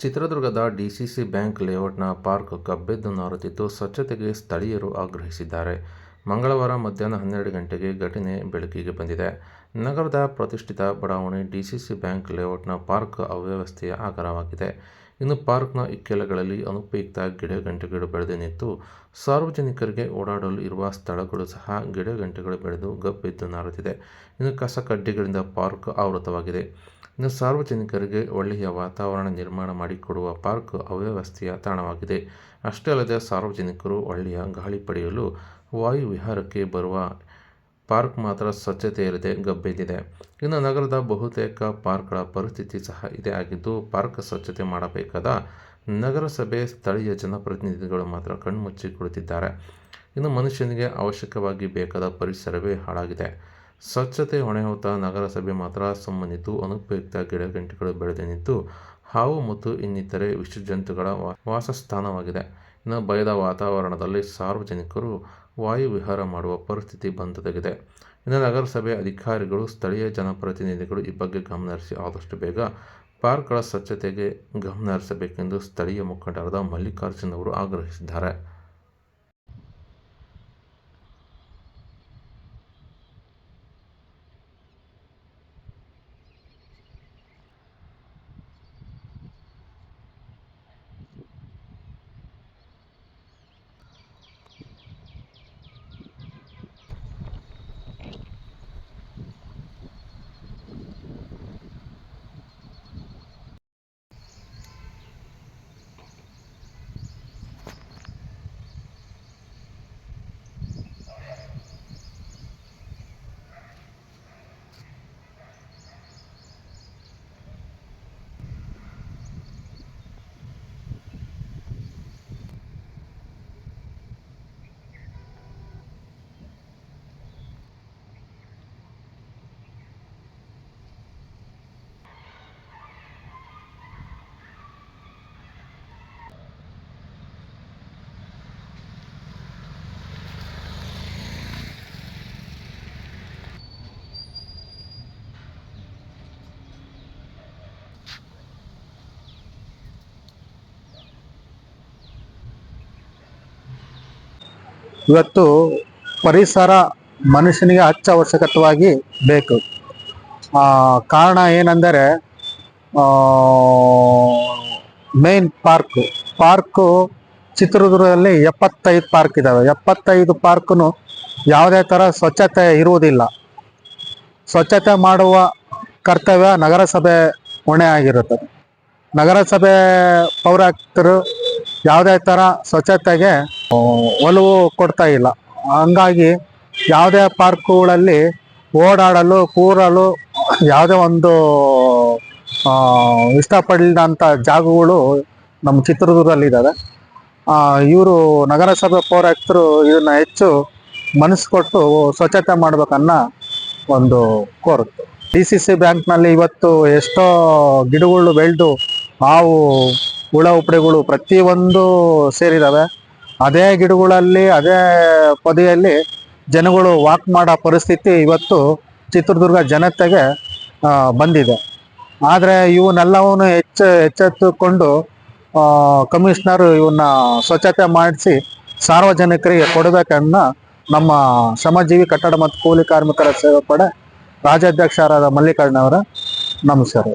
ಚಿತ್ರದುರ್ಗದ DCC bank ಲೇಔಟ್ನ park ಕಬ್ಬೆದ್ದು ನಾರುತ್ತಿದ್ದು ಸ್ವಚ್ಛತೆಗೆ ಸ್ಥಳೀಯರು ಆಗ್ರಹಿಸಿದ್ದಾರೆ. ಮಂಗಳವಾರ ಮಧ್ಯಾಹ್ನ ಹನ್ನೆರಡು ಗಂಟೆಗೆ ಘಟನೆ ಬೆಳಕಿಗೆ ಬಂದಿದೆ. ನಗರದ ಪ್ರತಿಷ್ಠಿತ ಬಡಾವಣೆ ಡಿಸಿಸಿ ಬ್ಯಾಂಕ್ ಲೇಔಟ್ನ ಪಾರ್ಕ್ ಅವ್ಯವಸ್ಥೆಯ ಆಕಾರವಾಗಿದೆ ಇನ್ನು ಪಾರ್ಕ್ನ ಇಕ್ಕೆಲಗಳಲ್ಲಿ ಅನುಪಯುಕ್ತ ಗಿಡ-ಗಂಟೆಗಳು ಬೆಳೆದು ನಿಂತು, ಸಾರ್ವಜನಿಕರಿಗೆ ಓಡಾಡಲು ಇರುವ ಸ್ಥಳಗಳು ಸಹ ಗಿಡ-ಗಂಟೆಗಳು ಬೆಳೆದು ಗಬ್ಬೆದ್ದು ನಾರುತ್ತಿದೆ. ಇನ್ನು ಕಸ ಕಡ್ಡಿಗಳಿಂದ ಪಾರ್ಕ್ ಆವೃತವಾಗಿದೆ. ಇನ್ನು ಸಾರ್ವಜನಿಕರಿಗೆ ಒಳ್ಳೆಯ ವಾತಾವರಣ ನಿರ್ಮಾಣ ಮಾಡಿಕೊಡುವ ಪಾರ್ಕ್ ಅವ್ಯವಸ್ಥೆಯ ತಾಣವಾಗಿದೆ. ಅಷ್ಟೇ ಅಲ್ಲದೆ ಸಾರ್ವಜನಿಕರು ಒಳ್ಳೆಯ ಗಾಳಿ ಪಡೆಯಲು ವಾಯು ವಿಹಾರಕ್ಕೆ ಬರುವ ಪಾರ್ಕ್ ಮಾತ್ರ ಸ್ವಚ್ಛತೆ ಇಲ್ಲದೆ ಗಬ್ಬೆದ್ದಿದೆ. ಇನ್ನು ನಗರದ ಬಹುತೇಕ ಪಾರ್ಕ್ಗಳ ಪರಿಸ್ಥಿತಿ ಸಹ ಇದೇ ಆಗಿದ್ದು, ಪಾರ್ಕ್ ಸ್ವಚ್ಛತೆ ಮಾಡಬೇಕಾದ ನಗರಸಭೆ, ಸ್ಥಳೀಯ ಜನಪ್ರತಿನಿಧಿಗಳು ಮಾತ್ರ ಕಣ್ಮುಚ್ಚಿ ಕುಳಿತಿದ್ದಾರೆ. ಇನ್ನು ಮನುಷ್ಯನಿಗೆ ಅವಶ್ಯಕವಾಗಿ ಬೇಕಾದ ಪರಿಸರವೇ ಹಾಳಾಗಿದೆ. ಸ್ವಚ್ಛತೆ ಹೊಣೆ ಹೊತ್ತ ನಗರಸಭೆ ಮಾತ್ರ ಸುಮ್ಮನಿದ್ದು, ಅನುಪಯುಕ್ತ ಗಿಡಗಂಟಿಗಳು ಬೆಳೆದು ನಿಂತು ಹಾವು ಮತ್ತು ಇನ್ನಿತರೆ ವಿಷಜಂತುಗಳ ವಾಸಸ್ಥಾನವಾಗಿದೆ. ಇನ್ನು ಭಯದ ವಾತಾವರಣದಲ್ಲಿ ಸಾರ್ವಜನಿಕರು ವಾಯು ವಿಹಾರ ಮಾಡುವ ಪರಿಸ್ಥಿತಿ ಬಂದೊದಗಿದೆ. ಇನ್ನು ನಗರಸಭೆ ಅಧಿಕಾರಿಗಳು, ಸ್ಥಳೀಯ ಜನಪ್ರತಿನಿಧಿಗಳು ಈ ಬಗ್ಗೆ ಗಮನಹರಿಸಿ ಆದಷ್ಟು ಬೇಗ ಪಾರ್ಕ್ಗಳ ಸ್ವಚ್ಛತೆಗೆ ಗಮನ ಹರಿಸಬೇಕೆಂದು ಸ್ಥಳೀಯ ಮುಖಂಡರಾದ ಮಲ್ಲಿಕಾರ್ಜುನ್ ಅವರು ಆಗ್ರಹಿಸಿದ್ದಾರೆ. ಇವತ್ತು ಪರಿಸರ ಮನುಷ್ಯನಿಗೆ ಅತ್ಯವಶ್ಯಕವಾಗಿ ಬೇಕು. ಆ, ಕಾರಣ ಏನಂದರೆ ಮೇನ್ ಪಾರ್ಕ್ ಪಾರ್ಕು ಚಿತ್ರದುರ್ಗದಲ್ಲಿ ಎಪ್ಪತ್ತೈದು ಪಾರ್ಕ್ ಇದ್ದಾವೆ. ಎಪ್ಪತ್ತೈದು ಪಾರ್ಕ್ನು ಯಾವುದೇ ಥರ ಸ್ವಚ್ಛತೆ ಇರುವುದಿಲ್ಲ. ಸ್ವಚ್ಛತೆ ಮಾಡುವ ಕರ್ತವ್ಯ ನಗರಸಭೆ ಹೊಣೆ ಆಗಿರುತ್ತದೆ. ನಗರಸಭೆ ಪೌರಾಯುಕ್ತರು ಯಾವುದೇ ಥರ ಸ್ವಚ್ಛತೆಗೆ ಒಲವು ಕೊಡ್ತಾ ಇಲ್ಲ. ಹಂಗಾಗಿ ಯಾವುದೇ ಪಾರ್ಕ್ಗಳಲ್ಲಿ ಓಡಾಡಲು, ಕೂರಲು ಯಾವುದೇ ಒಂದು ಇಷ್ಟಪಡದಂಥ ಜಾಗಗಳು ನಮ್ಮ ಚಿತ್ರದುರ್ಗದಲ್ಲಿದ್ದಾವೆ. ಇವರು ನಗರಸಭೆ ಪೌರಾಯುಕ್ತರು ಇದನ್ನ ಹೆಚ್ಚು ಮನಸ್ಸು ಕೊಟ್ಟು ಸ್ವಚ್ಛತೆ ಮಾಡ್ಬೇಕನ್ನ ಒಂದು ಕೋರುತ್ತೆ. ಡಿ ಸಿ ಸಿ ಬ್ಯಾಂಕ್ನಲ್ಲಿ ಇವತ್ತು ಎಷ್ಟೋ ಗಿಡಗಳು ಬೆಳೆದು ಹಾವು ಹುಳ ಉಪಡೆಗಳು ಪ್ರತಿಯೊಂದು ಸೇರಿದಾವೆ. ಅದೇ ಗಿಡಗಳಲ್ಲಿ, ಅದೇ ಪೊದೆಯಲ್ಲಿ ಜನಗಳು ವಾಕ್ ಮಾಡೋ ಪರಿಸ್ಥಿತಿ ಇವತ್ತು ಚಿತ್ರದುರ್ಗ ಜನತೆಗೆ ಬಂದಿದೆ. ಆದರೆ ಇವನ್ನೆಲ್ಲವನ್ನು ಹೆಚ್ಚು ಎಚ್ಚೆತ್ತುಕೊಂಡು ಕಮಿಷನರ್ ಇವನ್ನ ಸ್ವಚ್ಛತೆ ಮಾಡಿಸಿ ಸಾರ್ವಜನಿಕರಿಗೆ ಕೊಡಬೇಕನ್ನ ನಮ್ಮ ಶ್ರಮಜೀವಿ ಕಟ್ಟಡ ಮತ್ತು ಕೂಲಿ ಕಾರ್ಮಿಕರ ಸೇವಾ ಪಡೆ ರಾಜ್ಯಾಧ್ಯಕ್ಷರಾದ ಮಲ್ಲಿಕಾರ್ಜುನ ಅವರ ನಮಸ್ಕಾರ.